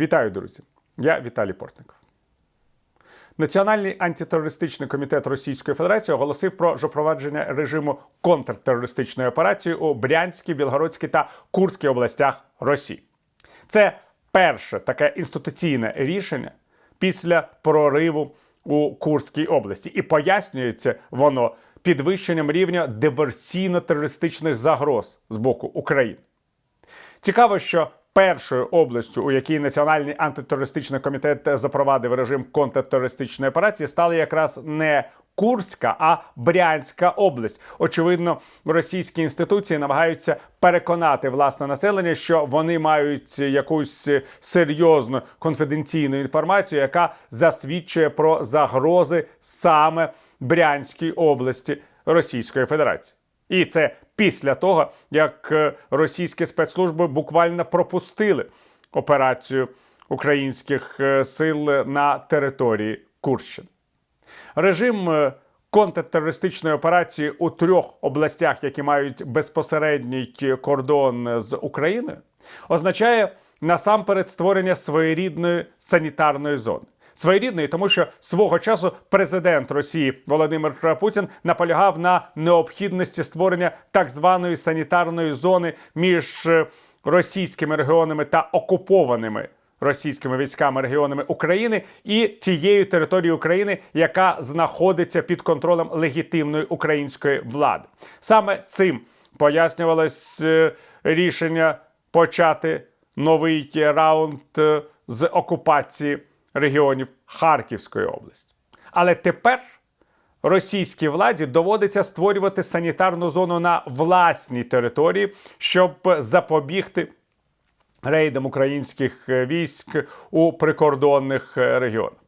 Вітаю, друзі! Я Віталій Портников. Національний антитерористичний комітет Російської Федерації оголосив про запровадження режиму контртерористичної операції у Брянській, Білгородській та Курській областях Росії. Це перше таке інституційне рішення після прориву у Курській області, і пояснюється воно підвищенням рівня диверсійно-терористичних загроз з боку України. Цікаво, що першою областю, у якій Національний антитерористичний комітет запровадив режим контртерористичної операції, стала якраз не Курська, а Брянська область. Очевидно, російські інституції намагаються переконати власне населення, що вони мають якусь серйозну конфіденційну інформацію, яка засвідчує про загрози саме Брянській області Російської Федерації. І це після того, як е, російські спецслужби буквально пропустили операцію українських е, сил на території Курщини. Режим е, контртерористичної операції у трьох областях, які мають безпосередній кордон з Україною, означає насамперед створення своєрідної санітарної зони. Своєрідної, тому що свого часу президент Росії Володимир Путін наполягав на необхідності створення так званої санітарної зони між е, російськими регіонами та окупованими російськими військами регіонами України і тією територією України, яка знаходиться під контролем легітимної української влади. Саме цим пояснювалось е, рішення почати новий раунд е, з окупації регіонів Харківської області. Але тепер російській владі доводиться створювати санітарну зону на власній території, щоб запобігти рейдам українських військ у прикордонних регіонах.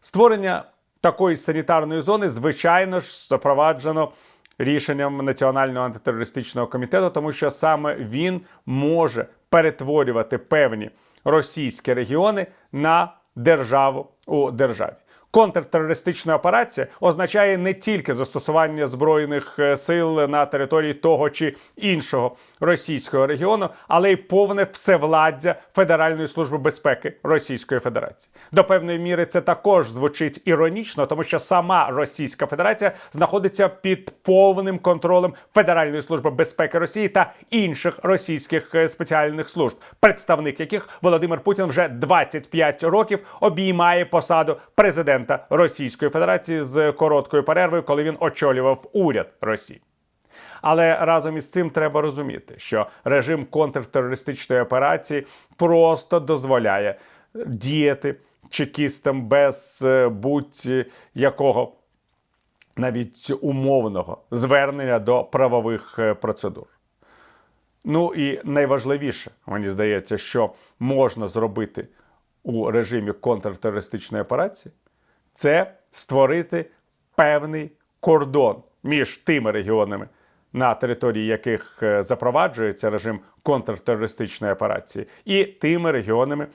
Створення такої санітарної зони, звичайно ж, запроваджено рішенням Національного антитерористичного комітету, тому що саме він може перетворювати певні російські регіони на державу у державі. Контртерористична операція означає не тільки застосування збройних е, сил на території того чи іншого російського регіону, але й повне всевладдя Федеральної служби безпеки Російської Федерації. До певної міри це також звучить іронічно, тому що сама Російська Федерація знаходиться під повним контролем Федеральної служби безпеки Росії та інших російських е, спеціальних служб, представник яких Володимир Путін вже 25 років обіймає посаду президента Російської Федерації з короткою перервою, коли він очолював уряд Росії. Але разом із цим треба розуміти, що режим контртерористичної операції просто дозволяє діяти чекістам без е, будь-якого навіть умовного звернення до правових е, процедур. Ну і найважливіше, мені здається, що можна зробити у режимі контртерористичної операції, це створити певний кордон між тими регіонами, на території яких е, запроваджується режим контртерористичної операції, і тими регіонами,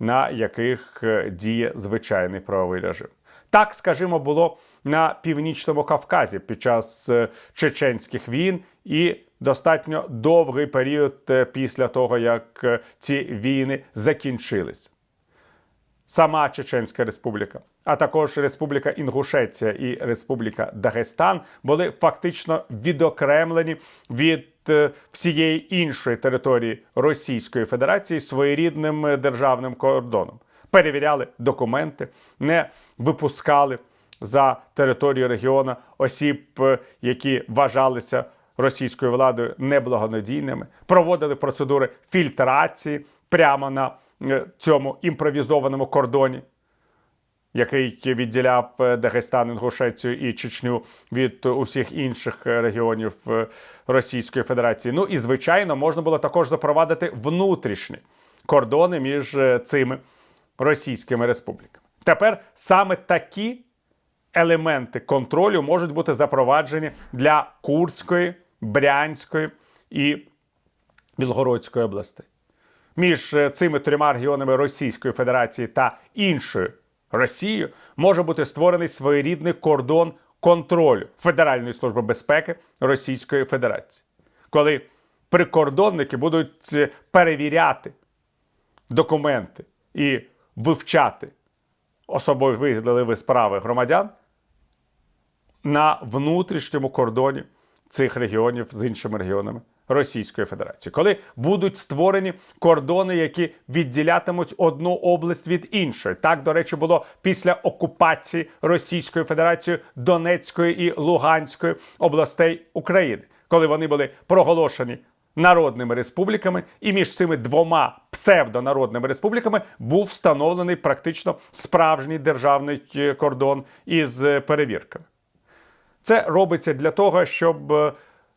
на яких е, діє звичайний правовий режим. Так, скажімо, було на північному Кавказі під час е, чеченських війн і достатньо довгий період після того, як ці війни закінчились. Сама Чеченська Республіка, а також Республіка Інгушеція і Республіка Дагестан були фактично відокремлені від е, всієї іншої території Російської Федерації своєрідним е, державним кордоном. Перевіряли документи, не випускали за територію регіону осіб, е, які вважалися російською владою неблагонадійними, проводили процедури фільтрації прямо на цьому імпровізованому кордоні, який відділяв е, Дагестан, Інгушецію і Чечню від усіх інших е, регіонів Російської Федерації. Ну і звичайно, можна було також запровадити внутрішні кордони між цими російськими республіками. Тепер саме такі елементи контролю можуть бути запроваджені для Курської, Брянської і Білгородської областей. Між е, цими трьома регіонами Російської Федерації та іншою Росією може бути створений своєрідний кордон контролю Федеральної служби безпеки Російської Федерації, коли прикордонники будуть е, перевіряти документи і вивчати виглядали справи громадян на внутрішньому кордоні цих регіонів з іншими регіонами Російської Федерації, коли будуть створені кордони, які відділятимуть одну область від іншої. Так, до речі, було після окупації Російською Федерацією Донецької і Луганської областей України, коли вони були проголошені народними республіками, і між цими двома псевдонародними республіками був встановлений практично справжній державний е, кордон із е, перевірками. Це робиться для того, щоб е,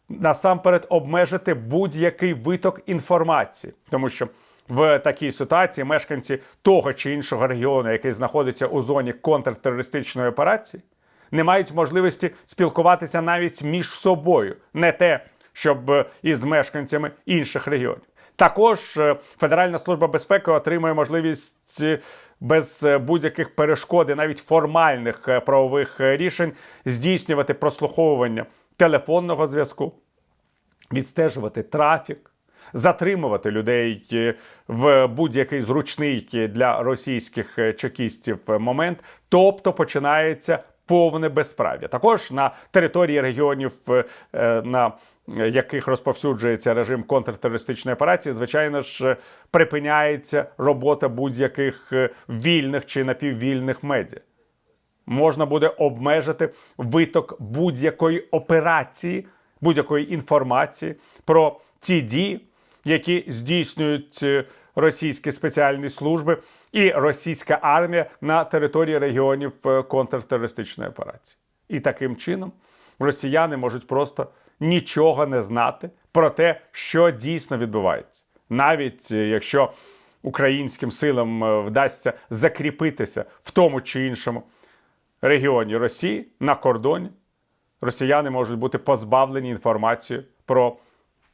насамперед обмежити будь-який виток інформації, тому що в такій ситуації мешканці того чи іншого регіону, який знаходиться у зоні контртерористичної операції, не мають можливості спілкуватися навіть між собою, не те, щоб е, із мешканцями інших регіонів. Також е, Федеральна служба безпеки отримує можливість е, без будь-яких перешкод, і навіть формальних правових рішень здійснювати прослуховування телефонного зв'язку, відстежувати трафік, затримувати людей е, в будь-який зручний е, для російських е, чекістів момент, тобто починається повне безправ'я. Також на території регіонів, на яких розповсюджується режим контртерористичної операції, звичайно ж, припиняється робота будь-яких вільних чи напіввільних медіа можна буде обмежити виток будь-якої операції, будь-якої інформації про ті дії, які здійснюють е, російські спеціальні служби і російська армія на території регіонів е, контртерористичної операції. І таким чином росіяни можуть просто нічого не знати про те, що дійсно відбувається, навіть е, якщо українським силам вдасться закріпитися в тому чи іншому регіоні Росії на кордоні, росіяни можуть бути позбавлені інформації про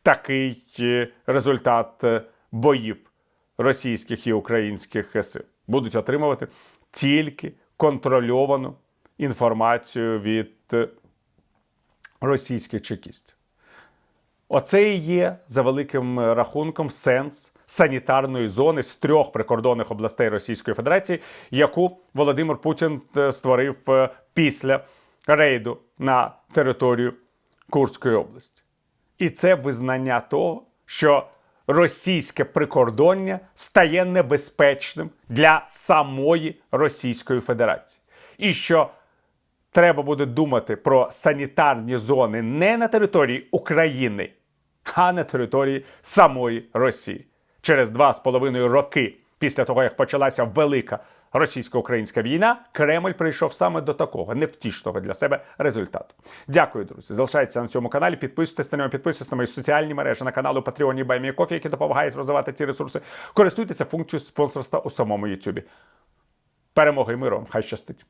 такий е, результат е, боїв російських і українських сил. Будуть отримувати тільки контрольовану інформацію від е, російських чекістів. Оце і є за великим рахунком сенс санітарної зони з трьох прикордонних областей Російської Федерації, яку Володимир Путін е, створив е, після рейду на територію Курської області. І це визнання того, що російське прикордоння стає небезпечним для самої Російської Федерації. І що треба буде думати про санітарні зони не на території України, а на території самої Росії. Через два з половиною роки після того, як почалася велика російсько-українська війна, Кремль прийшов саме до такого невтішного для себе результату. Дякую, друзі. Залишайтеся на цьому каналі. Підписуйтесь на нього, підписуйтесь на мої соціальні мережі на канали Patreon і Баймі які допомагають розвивати ці ресурси. Користуйтеся функцією спонсорства у самому Ютубі. Перемоги і миру! вам! Хай щастить!